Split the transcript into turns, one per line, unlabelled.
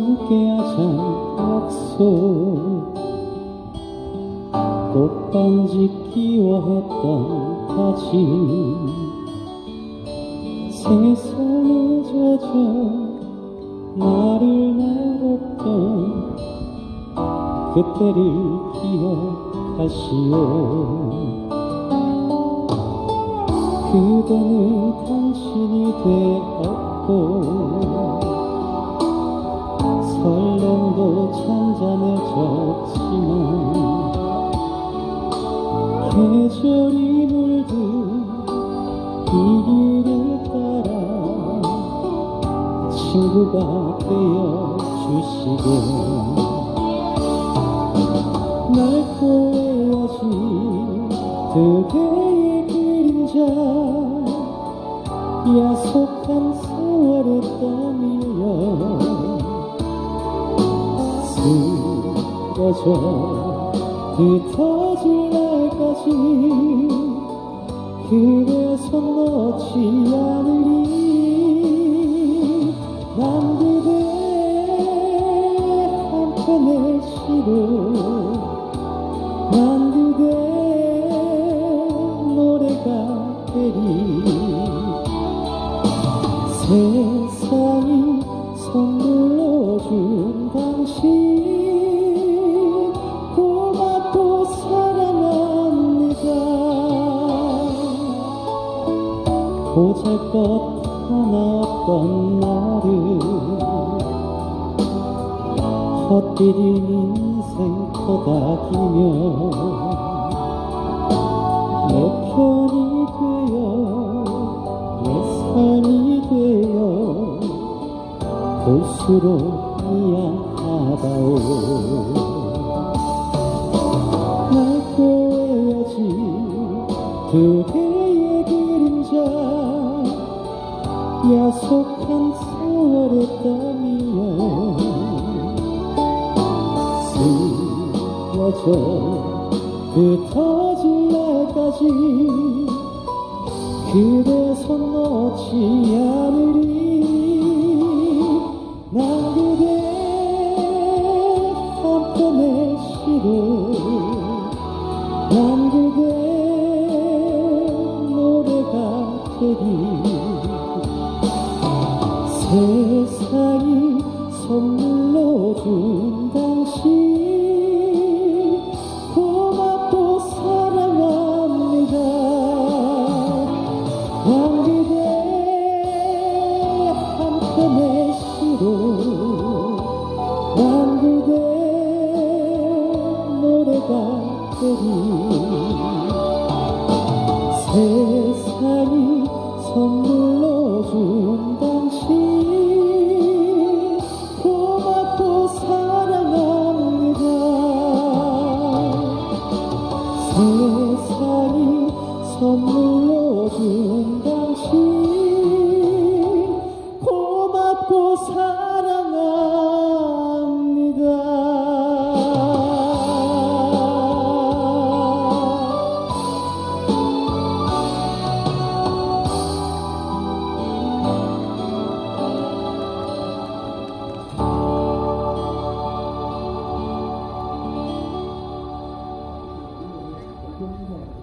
함께하자 약속 꽃반지 끼워했던 다짐 세상에 젖어 나를 말했던 그때를 기억하시오. 그대는 당신이 되었고 설렘도 잔잔해졌지만 계절이 물든 이 길을 따라 친구가 되어주시고 낡고 헤어진 그대의 그림자 야속한 세월에 떠밀려 쓰러져 흩어질 날까지 그대 손 놓지 않으리. 난 그대 한편의 시로 난 그대 노래가 되리. 세상이 선물로 준 당신 고맙고 사랑합니다. 보잘것 하나 없던 나를 헛디딘 인생 토닥이며 내 편이 되어 내 삶이 되어 볼수록 미안하다오 헤어진 그대의 그림자 야속한 세월에 떠밀려 쓰러져 흩어질 날까지 그대 손 놓지 않으리 난 되리 세상이 선물로 준 당신 고맙고 사랑합니다. 난 그대 한편의 시로 난 그대 노래가 되리 세상이 선 Denver.